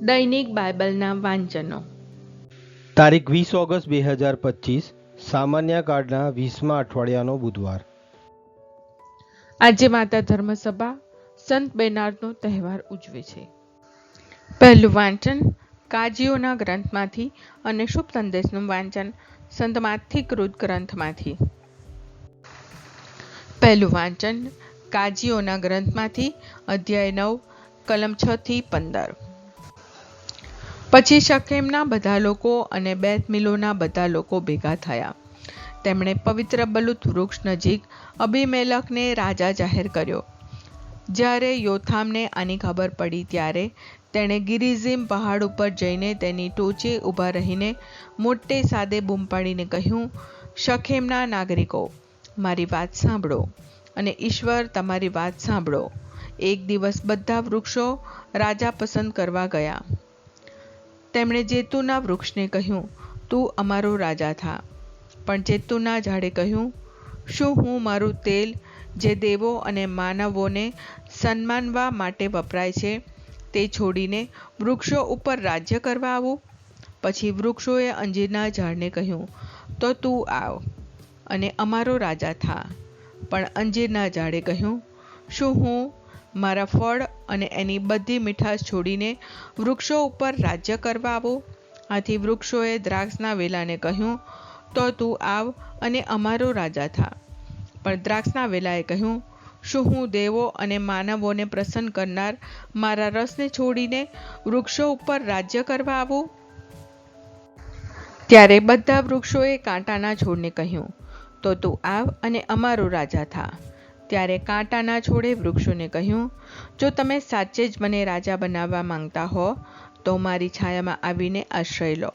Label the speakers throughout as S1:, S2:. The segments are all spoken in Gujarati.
S1: દૈનિક બાઇબલના વાંચનો.
S2: તારીખ વીસ ઓગસ્ટ બે હજાર પચીસ સામાન્ય કાર્ડના વીસમા અઠવાડિયાનો બુધવાર.
S1: આજે માતા ધર્મસભા સંત બેનાર્ડનો તહેવાર ઉજવે છે. પહેલું વાંચન કાજીઓના ગ્રંથમાંથી અને શુભ સંદેશનું વાંચન સંત માથિકૃત ગ્રંથમાંથી. પહેલું વાંચન કાજીઓના ગ્રંથમાંથી અધ્યાય નવ કલમ છ થી પંદર. પછી શકેમના બધા લોકો અને બેત મિલોના બધા લોકો ભેગા થયા. તેમણે પવિત્ર બલુત વૃક્ષ નજીક અભિમેલકને રાજા જાહેર કર્યો. જ્યારે યોથામને આની ખબર પડી ત્યારે તેણે ગિરિઝિમ પહાડ ઉપર જઈને તેની ટોચે ઊભા રહીને મોટે સાદે બૂમ પાડીને કહ્યું શખેમના નાગરિકો, મારી વાત સાંભળો અને ઈશ્વર તમારી વાત સાંભળો. એક દિવસ બધા વૃક્ષો રાજા પસંદ કરવા ગયા. તેમણે જેતુના વૃક્ષને કહ્યું, તું અમારો રાજા થા. પણ જેતુના ઝાડે કહ્યું, શું હું મારું તેલ જે દેવો અને માનવોને સન્માનવા માટે વપરાય છે, તે છોડીને વૃક્ષો ઉપર રાજ્ય કરવા આવું? પછી વૃક્ષોએ અંજીરના ઝાડને કહ્યું, તો તું આવ અને અમારો રાજા થા. પણ અંજીરના ઝાડે કહ્યું, શું હું મારા ફળ અને એની બધી મીઠાશ છોડીને વૃક્ષો ઉપર રાજ્ય કરવા આવો. આથી વૃક્ષોએ દ્રાક્ષના વેલાને કહ્યું, તો તું આવ અને અમારો રાજા થા. પણ દ્રાક્ષના વેલાએ કહ્યું, શું હું દેવો અને માનવોને પ્રસન્ન કરનાર મારા રસને છોડીને વૃક્ષો ઉપર રાજ્ય કરવા આવું? ત્યારે બધા વૃક્ષોએ કાંટાના છોડને કહ્યું, તો તું આવ અને અમારો રાજા થા. ત્યારે કાંટાના છોડે વૃક્ષોને કહ્યું જો તમે સાચે જ મને રાજા બનાવવા માંગતા હો તો મારી છાયામાં આવીને આશ્રય લો.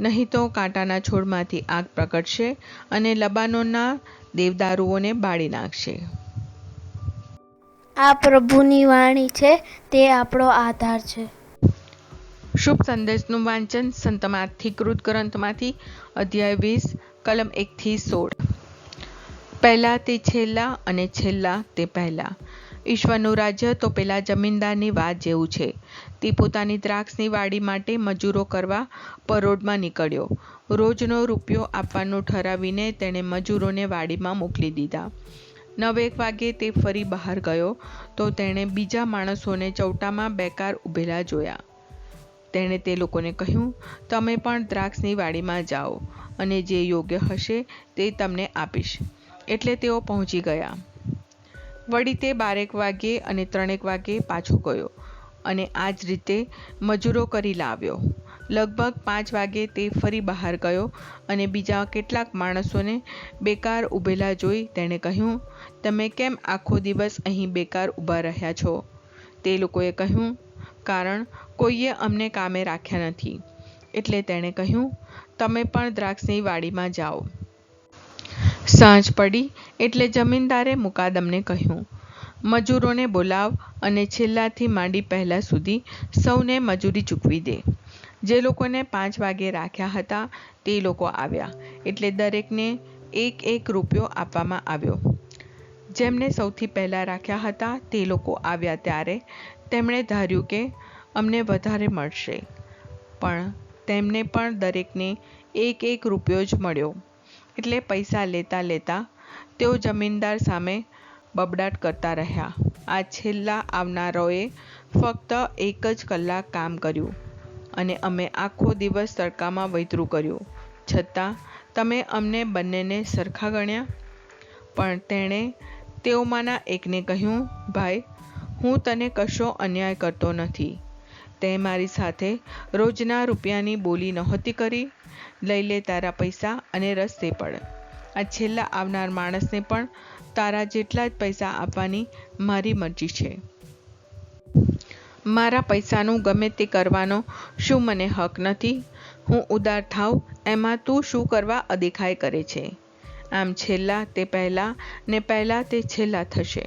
S1: નહીં તો કાંટાના છોડમાંથી આગ પ્રગટશે અને લબાનોના દેવદારુઓને બાળી નાખશે.
S3: આ પ્રભુની વાણી છે તે આપણો આધાર છે.
S1: શુભ સંદેશનું વાંચન સંતમાંથી કૃત ગ્રંથમાંથી અધ્યાય વીસ કલમ એકથી સોળ. પહેલાં તે છેલ્લા અને છેલ્લા તે પહેલાં. ઈશ્વરનું રાજ્ય તો પેલા જમીનદારની વાત જેવું છે. તે પોતાની દ્રાક્ષની વાડી માટે મજૂરો કરવા પરોઢમાં નીકળ્યો. રોજનો રૂપિયો આપવાનું ઠરાવીને તેણે મજૂરોને વાડીમાં મોકલી દીધા. નવેક વાગે તે ફરી બહાર ગયો તો તેણે બીજા માણસોને ચૌટામાં બેકાર ઊભેલા જોયા. તેણે તે લોકોને કહ્યું, તમે પણ દ્રાક્ષની વાડીમાં જાઓ અને જે યોગ્ય હશે તે તમને આપીશ. એટલે તેઓ પહોંચી ગયા. વળી તે બારેક વાગ્યે અને ત્રણેક વાગે પાછો ગયો અને આ જ રીતે મજૂરો કરી લાવ્યો. લગભગ પાંચ વાગે તે ફરી બહાર ગયો અને બીજા કેટલાક માણસોને બેકાર ઊભેલા જોઈ તેણે કહ્યું, તમે કેમ આખો દિવસ અહીં બેકાર ઊભા રહ્યા છો? તે લોકોએ કહ્યું, કારણ કોઈએ અમને કામે રાખ્યા નથી. એટલે તેણે કહ્યું, તમે પણ દ્રાક્ષની વાડીમાં જાઓ. સાંજ પડી એટલે જમીનદારે મુકાદમને કહ્યું, મજૂરોને બોલાવ અને છેલ્લાથી માંડી પહેલાં સુધી સૌને મજૂરી ચૂકવી દે. જે લોકોને પાંચ વાગે રાખ્યા હતા તે લોકો આવ્યા, એટલે દરેકને એક એક રૂપિયો આપવામાં આવ્યો. જેમને સૌથી પહેલાં રાખ્યા હતા તે લોકો આવ્યા ત્યારે તેમણે ધાર્યું કે અમને વધારે મળશે, પણ તેમને પણ દરેકને એક એક રૂપિયો જ મળ્યો. એટલે પૈસા લેતા લેતા તેઓ જમીનદાર સામે બબડાટ કરતા રહ્યા. આ છેલ્લા આવનારોએ ફક્ત એક જ કલાક કામ કર્યું અને અમે આખો દિવસ તડકામાં વૈતરું કર્યું. છતાં, તમે અમને બંનેને સરખા ગણ્યા? પણ તેણે તેઓમાંના એકને કહ્યું, ભાઈ, હું તને કશો અન્યાય કરતો નથી. તે મારી સાથે રોજના રૂપિયાની બોલી નહોતી કરી. લઈ લે તારા પૈસા અને રસ્તે પડ. આ છેલ્લા આવનાર માણસને પણ તારા જેટલા જ પૈસા આપવાની મારી મરજી છે. મારા પૈસાનું ગમે તે કરવાનો શું મને હક નથી? હું ઉદાર થાવ એમાં તું શું કરવા અદેખાઈ કરે છે? આમ છેલ્લા તે પહેલાં ને પહેલાં તે છેલ્લા થશે.